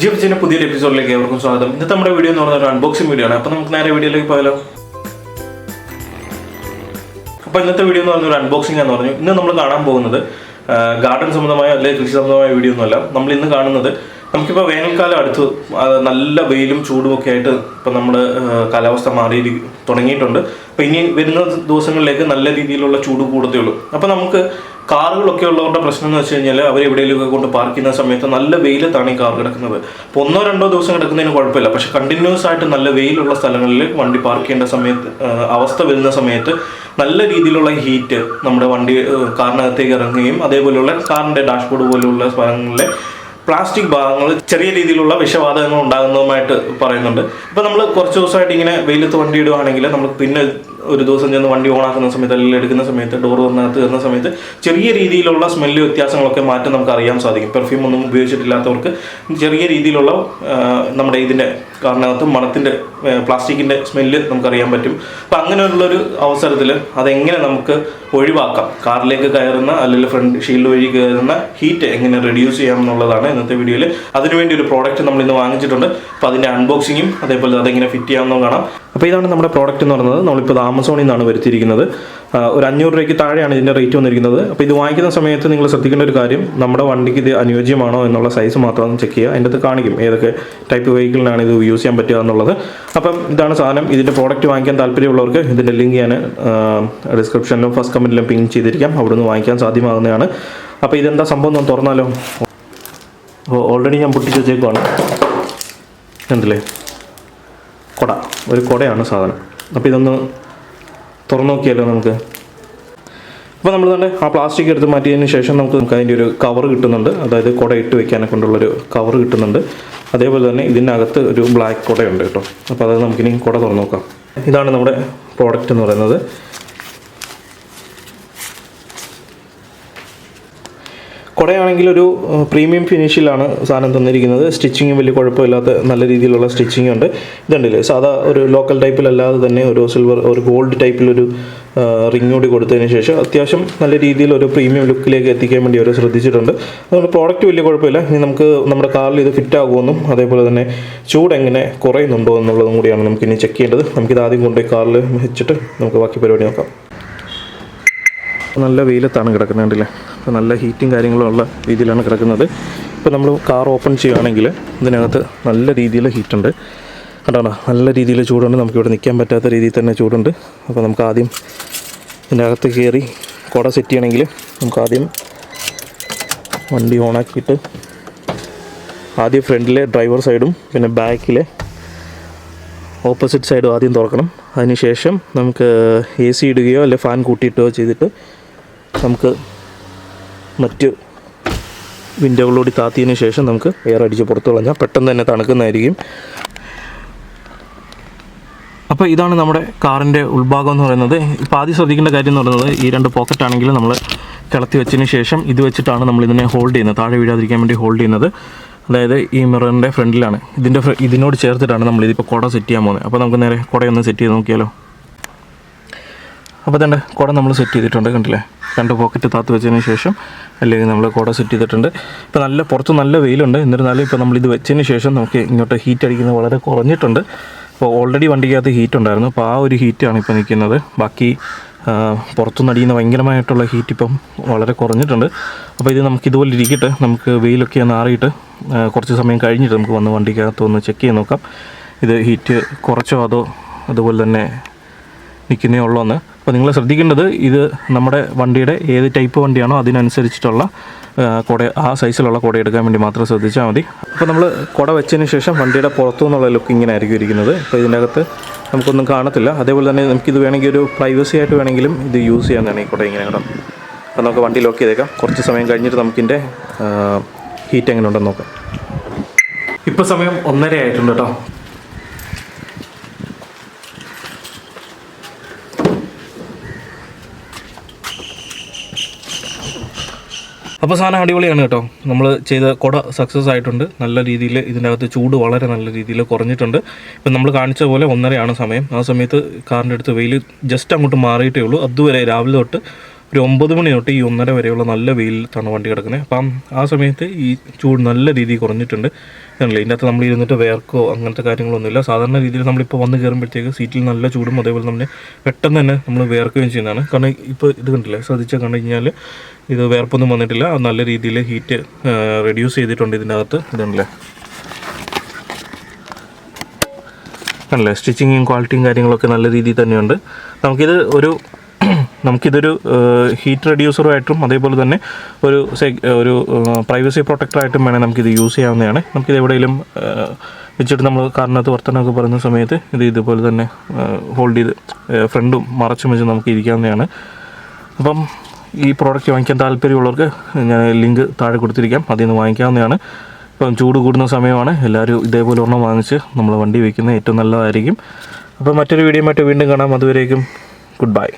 ജിഎഫ്ജിന്റെ പുതിയൊരു എപ്പിസോഡിലേക്ക് ഏവർക്കും സ്വാഗതം. ഇന്നത്തെ നമ്മുടെ വീഡിയോ എന്ന് പറഞ്ഞ ഒരു അൺബോക്സിംഗ് വീഡിയോ ആണ്. അപ്പോൾ നമുക്ക് നേരെ വീഡിയോയിലേക്ക് പോയാലോ അപ്പോൾ ഇന്നത്തെ വീഡിയോ എന്ന് പറഞ്ഞ ഒരു അൺബോക്സിംഗ് എന്ന് പറഞ്ഞു. ഇന്ന് നമ്മൾ കാണാൻ പോകുന്നത് ഗാർഡൻ സംബന്ധമായ അല്ലെങ്കിൽ കൃഷി സംബന്ധമായ വീഡിയോ ഒന്നുമല്ല നമ്മൾ ഇന്ന് കാണുന്നത് നമുക്കിപ്പോൾ വേനൽക്കാലം അടുത്ത് നല്ല വെയിലും ചൂടും ഒക്കെ ആയിട്ട് ഇപ്പം നമ്മൾ കാലാവസ്ഥ മാറി തുടങ്ങിയിട്ടുണ്ട്. അപ്പോൾ ഇനി വരുന്ന ദിവസങ്ങളിലേക്ക് നല്ല രീതിയിലുള്ള ചൂട് കൂടത്തേ ഉള്ളൂ. അപ്പോൾ നമുക്ക് കാറുകളൊക്കെ ഉള്ളവരുടെ പ്രശ്നം എന്ന് വെച്ച് കഴിഞ്ഞാൽ അവർ എവിടെയെങ്കിലുമൊക്കെ കൊണ്ട് പാർക്ക് ചെയ്യുന്ന സമയത്ത് നല്ല വെയിലത്താണ് ഈ കാർ കിടക്കുന്നത്. അപ്പോൾ ഒന്നോ രണ്ടോ ദിവസം കിടക്കുന്നതിന് കുഴപ്പമില്ല. പക്ഷെ കണ്ടിന്യൂസ് ആയിട്ട് നല്ല വെയിലുള്ള സ്ഥലങ്ങളിൽ വണ്ടി പാർക്ക് ചെയ്യേണ്ട സമയത്ത് അവസ്ഥ വരുന്ന സമയത്ത് നല്ല രീതിയിലുള്ള ഹീറ്റ് നമ്മുടെ വണ്ടി കാറിനകത്തേക്ക് ഇറങ്ങുകയും അതേപോലെയുള്ള കാറിന്റെ ഡാഷ്ബോർഡ് പോലെയുള്ള സ്ഥലങ്ങളിലെ പ്ലാസ്റ്റിക് ഭാഗങ്ങൾ ചെറിയ രീതിയിലുള്ള വിഷവാതകങ്ങൾ ഉണ്ടാകുന്നതുമായിട്ട് പറയുന്നുണ്ട്. ഇപ്പൊ നമ്മൾ കുറച്ച് ദിവസമായിട്ട് ഇങ്ങനെ വെയിലത്ത് വണ്ടി ഇടുവാണെങ്കിൽ നമ്മൾ പിന്നെ ഒരു ദിവസം ചെന്ന് വണ്ടി ഓണാക്കുന്ന സമയത്ത് അല്ലെങ്കിൽ എടുക്കുന്ന സമയത്ത് ഡോർ തുറന്നകത്ത് കയറുന്ന സമയത്ത് ചെറിയ രീതിയിലുള്ള സ്മെല്ല് വ്യത്യാസങ്ങളൊക്കെ മാറ്റം നമുക്ക് അറിയാൻ സാധിക്കും. പെർഫ്യൂം ഒന്നും ഉപയോഗിച്ചിട്ടില്ലാത്തവർക്ക് ചെറിയ രീതിയിലുള്ള നമ്മുടെ ഇതിന്റെ കാരണകത്ത് മണത്തിന്റെ പ്ലാസ്റ്റിക്കിന്റെ സ്മെല്ല് നമുക്കറിയാൻ പറ്റും. അപ്പം അങ്ങനെയുള്ളൊരു അവസരത്തിൽ അതെങ്ങനെ നമുക്ക് ഒഴിവാക്കാം? കാറിലേക്ക് കയറുന്ന അല്ലെങ്കിൽ ഫ്രണ്ട് ഷീൽഡ് വഴി കയറുന്ന ഹീറ്റ് എങ്ങനെ റെഡ്യൂസ് ചെയ്യാം എന്നുള്ളതാണ് ഇന്നത്തെ വീഡിയോയിൽ അതിനുവേണ്ടി ഒരു പ്രോഡക്റ്റ് നമ്മൾ ഇന്ന് വാങ്ങിച്ചിട്ടുണ്ട് അപ്പോൾ അതിന്റെ അൺബോക്സിങ്ങും അതേപോലെ അതെങ്ങനെ ഫിറ്റ് ചെയ്യാമെന്നും കാണാം. അപ്പോൾ ഇതാണ് നമ്മുടെ പ്രോഡക്റ്റ് എന്ന് പറയുന്നത്. നമ്മളിപ്പോൾ ആമസോണിൽ നിന്നാണ് വരുത്തിയിരിക്കുന്നത്. ഒരു അഞ്ഞൂറ് രൂപയ്ക്ക് താഴെയാണ് ഇതിന്റെ റേറ്റ് വന്നിരിക്കുന്നത്. അപ്പോൾ ഇത് വാങ്ങിക്കുന്ന സമയത്ത് നിങ്ങൾ ശ്രദ്ധിക്കേണ്ട ഒരു കാര്യം നമ്മുടെ വണ്ടിക്ക് ഇത് അനുയോജ്യമാണോ എന്നുള്ള സൈസ് മാത്രം ചെക്ക് ചെയ്യുക. അതിന്റെ അത് കാണിക്കും ഏതൊക്കെ ടൈപ്പ് വെഹിക്കിളിനാണ് ഇത് യൂസ് ചെയ്യാൻ പറ്റുക എന്നുള്ളത്. അപ്പം ഇതാണ് സാധനം. ഇതിന്റെ പ്രോഡക്റ്റ് വാങ്ങിക്കാൻ താല്പര്യമുള്ളവർക്ക് ഇതിന്റെ ലിങ്ക് ഞാൻ ഡിസ്ക്രിപ്ഷനിലും ഫസ്റ്റ് കമന്റിലും പിങ് ചെയ്തിരിക്കാം. അവിടെ നിന്ന് വാങ്ങിക്കാൻ സാധ്യമാകുന്നതാണ്. അപ്പോൾ ഇതെന്താ സംഭവം ഒന്ന് തുറന്നാലോ? ഓൾറെഡി ഞാൻ പൊട്ടിച്ച് വെച്ചേക്കുവാണ്. കണ്ടില്ലേ? കുട. ഒരു കുടയാണ് സാധനം. അപ്പോൾ ഇതൊന്ന് തുറന്നു നോക്കിയാലോ നമുക്ക്? അപ്പോൾ നമ്മൾ തന്നെ ആ പ്ലാസ്റ്റിക് എടുത്ത് മാറ്റിയതിന് ശേഷം നമുക്ക് നമുക്ക് അതിന്റെ ഒരു കവർ കിട്ടുന്നുണ്ട്. അതായത് കുട ഇട്ട് വെക്കാനെ കൊണ്ടുള്ളൊരു കവർ കിട്ടുന്നുണ്ട്. അതേപോലെ തന്നെ ഇതിനകത്ത് ഒരു ബ്ലാക്ക് കുടയുണ്ട് കേട്ടോ. അപ്പോൾ അത് നമുക്കിനി കുട തുറന്നു നോക്കാം ഇതാണ് നമ്മുടെ പ്രോഡക്റ്റ് എന്ന് പറയുന്നത്. കുടയാണെങ്കിൽ ഒരു പ്രീമിയം ഫിനിഷിലാണ് സാധനം തന്നിരിക്കുന്നത്. സ്റ്റിച്ചിങ് വലിയ കുഴപ്പമില്ലാത്ത നല്ല രീതിയിലുള്ള സ്റ്റിച്ചിങ് ഉണ്ട്. ഇതുണ്ടല്ലേ സാധാ ഒരു ലോക്കൽ ടൈപ്പിലല്ലാതെ തന്നെ ഒരു സിൽവർ ഒരു ഗോൾഡ് ടൈപ്പിലൊരു റിംഗ് കൂടി കൊടുത്തതിന് ശേഷം അത്യാവശ്യം നല്ല രീതിയിൽ ഒരു പ്രീമിയം ലുക്കിലേക്ക് എത്തിക്കാൻ വേണ്ടി അവർ ശ്രദ്ധിച്ചിട്ടുണ്ട്. അതുകൊണ്ട് പ്രോഡക്റ്റ് വലിയ കുഴപ്പമില്ല. ഇനി നമുക്ക് നമ്മുടെ കാറിൽ ഇത് ഫിറ്റ് ആകുമെന്നും അതേപോലെ തന്നെ ചൂട് എങ്ങനെ കുറയുന്നുണ്ടോ എന്നുള്ളതും കൂടിയാണ് നമുക്ക് ഇനി ചെക്ക് ചെയ്യേണ്ടത്. നമുക്കിത് ആദ്യം കൊണ്ടുപോയി കാറിൽ വെച്ചിട്ട് നമുക്ക് ബാക്കി പരിപാടി നോക്കാം. നല്ല വെയിലത്താണ് അപ്പോൾ നല്ല ഹീറ്റും കാര്യങ്ങളും ഉള്ള രീതിയിലാണ് കിടക്കുന്നത്. ഇപ്പോൾ നമ്മൾ കാർ ഓപ്പൺ ചെയ്യുകയാണെങ്കിൽ ഇതിനകത്ത് നല്ല രീതിയിൽ ഹീറ്റുണ്ട് കണ്ടോ നല്ല രീതിയിൽ ചൂടുണ്ട്. നമുക്കിവിടെ നിൽക്കാൻ പറ്റാത്ത രീതിയിൽ തന്നെ ചൂടുണ്ട്. അപ്പോൾ നമുക്ക് ആദ്യം ഇതിനകത്ത് കയറി കുട സെറ്റ് ചെയ്യണമെങ്കിൽ നമുക്ക് ആദ്യം വണ്ടി ഓണാക്കിയിട്ട് ആദ്യം ഫ്രണ്ടിലെ ഡ്രൈവർ സൈഡും പിന്നെ ബാക്കിലെ ഓപ്പോസിറ്റ് സൈഡും ആദ്യം തുറക്കണം. അതിനുശേഷം നമുക്ക് എ സി ഇടുകയോ അല്ലെങ്കിൽ ഫാൻ കൂട്ടിയിട്ടോ ചെയ്തിട്ട് നമുക്ക് മറ്റ് വിൻഡോകളോടി താത്തിയതിന് ശേഷം നമുക്ക് എയർ അടിച്ച് പുറത്തു കളഞ്ഞാൽ പെട്ടെന്ന് തന്നെ തണുക്കുന്നതായിരിക്കും. അപ്പോൾ ഇതാണ് നമ്മുടെ കാറിന്റെ ഉൾഭാഗം എന്ന് പറയുന്നത്. ഇപ്പോൾ ആദ്യം ശ്രദ്ധിക്കേണ്ട കാര്യം എന്ന് പറയുന്നത് ഈ രണ്ട് പോക്കറ്റ് ആണെങ്കിലും നമ്മൾ കിളത്തി വെച്ചതിന് ശേഷം ഇത് വെച്ചിട്ടാണ് നമ്മൾ ഇതിനെ ഹോൾഡ് ചെയ്യുന്നത്. താഴെ വീഴാതിരിക്കാൻ വേണ്ടി ഹോൾഡ് ചെയ്യുന്നത്. അതായത് ഈ മിററിന്റെ ഫ്രണ്ടിലാണ്. ഇതിന്റെ ഇതിനോട് ചേർത്തിട്ടാണ് നമ്മൾ ഇതിപ്പോൾ കുട സെറ്റ് ചെയ്യാൻ പോകുന്നത്. അപ്പോൾ നമുക്ക് നേരെ കുടയൊന്ന് സെറ്റ് ചെയ്ത് നോക്കിയാലോ? അപ്പോൾ തന്നെ കുട നമ്മൾ സെറ്റ് ചെയ്തിട്ടുണ്ട് കണ്ടില്ലേ? രണ്ട് പോക്കറ്റ് താത്ത് വെച്ചതിന് ശേഷം അല്ലെങ്കിൽ നമ്മൾ കുട സെറ്റ് ചെയ്തിട്ടുണ്ട്. ഇപ്പോൾ നല്ല പുറത്ത് നല്ല വെയിലുണ്ട്. എന്നിരുന്നാലും ഇപ്പോൾ നമ്മളിത് വെച്ചതിന് ശേഷം നമുക്ക് ഇങ്ങോട്ട് ഹീറ്റ് അടിക്കുന്നത് വളരെ കുറഞ്ഞിട്ടുണ്ട്. അപ്പോൾ ഓൾറെഡി വണ്ടിക്കകത്ത് ഹീറ്റ് ഉണ്ടായിരുന്നു. അപ്പോൾ ആ ഒരു ഹീറ്റാണ് ഇപ്പോൾ നിൽക്കുന്നത്. ബാക്കി പുറത്തുനിന്ന് അടിയുന്ന ഭയങ്കരമായിട്ടുള്ള ഹീറ്റ് ഇപ്പം വളരെ കുറഞ്ഞിട്ടുണ്ട്. അപ്പോൾ ഇത് നമുക്ക് ഇതുപോലെ ഇരിക്കട്ടെ. നമുക്ക് വെയിലൊക്കെ ഒന്ന് ആറിയിട്ട് കുറച്ച് സമയം കഴിഞ്ഞിട്ട് നമുക്ക് വന്ന് വണ്ടിക്കകത്ത് ഒന്ന് ചെക്ക് ചെയ്ത് നോക്കാം. ഇത് ഹീറ്റ് കുറച്ചോ അതോ അതുപോലെ തന്നെ നിൽക്കുന്നേ ഉള്ളൂ എന്ന്. അപ്പോൾ നിങ്ങൾ ശ്രദ്ധിക്കേണ്ടത് ഇത് നമ്മുടെ വണ്ടിയുടെ ഏത് ടൈപ്പ് വണ്ടിയാണോ അതിനനുസരിച്ചിട്ടുള്ള കുട ആ സൈസിലുള്ള കുട എടുക്കാൻ വേണ്ടി മാത്രം ശ്രദ്ധിച്ചാൽ മതി. അപ്പോൾ നമ്മൾ കുട വെച്ചതിന് ശേഷം വണ്ടിയുടെ പുറത്തു നിന്നുള്ള ലുക്ക് ഇങ്ങനെ ആയിരിക്കും ഇരിക്കുന്നത്. അപ്പോൾ ഇതിന്റെ അകത്ത് നമുക്കൊന്നും കാണത്തില്ല. അതേപോലെ തന്നെ നമുക്കിത് വേണമെങ്കിൽ ഒരു പ്രൈവസി ആയിട്ട് വേണമെങ്കിലും ഇത് യൂസ് ചെയ്യാവുന്നതാണ് ഈ കുട ഇങ്ങനെ കേട്ടോ. അപ്പോൾ നമുക്ക് വണ്ടി ലോക്ക് ചെയ്തേക്കാം. കുറച്ച് സമയം കഴിഞ്ഞിട്ട് നമുക്കിന്റെ ഹീറ്റ് എങ്ങനെ ഉണ്ടെന്ന് നോക്കാം. ഇപ്പോൾ സമയം ഒന്നര ആയിട്ടുണ്ട് കേട്ടോ. അപ്പോൾ സാധനം അടിപൊളിയാണ് കേട്ടോ. നമ്മൾ ചെയ്ത കുട സക്സസ് ആയിട്ടുണ്ട്. നല്ല രീതിയിൽ ഇതിന്റെ അകത്ത് ചൂട് വളരെ നല്ല രീതിയിൽ കുറഞ്ഞിട്ടുണ്ട്. ഇപ്പം നമ്മൾ കാണിച്ച പോലെ ഒന്നരയാണ് സമയം. ആ സമയത്ത് കാറിന്റെ അടുത്ത് വെയിൽ ജസ്റ്റ് അങ്ങോട്ട് മാറിയിട്ടേ ഉള്ളൂ. അതുവരെ രാവിലെ തൊട്ട് ഒരു ഒമ്പത് മണി തൊട്ട് ഈ ഒന്നര വരെയുള്ള നല്ല വെയിലത്താണ് വണ്ടി കിടക്കുന്നത് അപ്പം ആ സമയത്ത് ഈ ചൂട് നല്ല രീതിയിൽ കുറഞ്ഞിട്ടുണ്ട്. ആണല്ലേ? ഇതിന്റെ നമ്മൾ ഇരുന്നിട്ട് വേർക്കോ അങ്ങനത്തെ കാര്യങ്ങളൊന്നുമില്ല. സാധാരണ രീതിയിൽ നമ്മളിപ്പോൾ വന്ന് കയറുമ്പോഴത്തേക്ക് സീറ്റിൽ നല്ല ചൂടും അതേപോലെ തന്നെ പെട്ടെന്ന് തന്നെ നമ്മൾ വേർക്കുകയും ചെയ്യുന്നതാണ്. കാരണം ഇപ്പോൾ ഇത് കണ്ടില്ലേ? ശ്രദ്ധിച്ചാൽ കണ്ടു കഴിഞ്ഞാൽ ഇത് വേർപ്പൊന്നും വന്നിട്ടില്ല. നല്ല രീതിയിൽ ഹീറ്റ് റെഡ്യൂസ് ചെയ്തിട്ടുണ്ട് ഇതിന്റെ അകത്ത്. ഇതുണ്ടല്ലേ കണ്ടല്ലേ? സ്റ്റിച്ചിങ്ങും ക്വാളിറ്റിയും കാര്യങ്ങളൊക്കെ നല്ല രീതിയിൽ തന്നെയുണ്ട്. നമുക്കിത് ഒരു നമുക്കിതൊരു ഹീറ്റ് റെഡ്യൂസറുമായിട്ടും അതേപോലെ തന്നെ ഒരു ഒരു പ്രൈവസി പ്രൊട്ടക്ടറായിട്ടും വേണേൽ നമുക്കിത് യൂസ് ചെയ്യാവുന്നതാണ്. നമുക്കിത് എവിടെയെങ്കിലും വെച്ചിട്ട് നമ്മൾ കാറിനകത്ത് വർത്തനമൊക്കെ പറയുന്ന സമയത്ത് ഇത് ഇതുപോലെ തന്നെ ഹോൾഡ് ചെയ്ത് ഫ്രണ്ടും മറച്ചും വെച്ച് നമുക്ക് ഇരിക്കാവുന്നതാണ്. അപ്പം ഈ പ്രോഡക്റ്റ് വാങ്ങിക്കാൻ താല്പര്യമുള്ളവർക്ക് ഞാൻ ലിങ്ക് താഴെ കൊടുത്തിരിക്കാം. അതിൽ നിന്ന് വാങ്ങിക്കാവുന്നതാണ്. ഇപ്പം ചൂട് കൂടുന്ന സമയമാണ്. എല്ലാവരും ഇതേപോലെ ഒരെണ്ണം വാങ്ങിച്ച് നമ്മൾ വണ്ടി വയ്ക്കുന്നത് ഏറ്റവും നല്ലതായിരിക്കും. അപ്പോൾ മറ്റൊരു വീഡിയോ വീണ്ടും കാണാം. അതുവരേക്കും ഗുഡ് ബൈ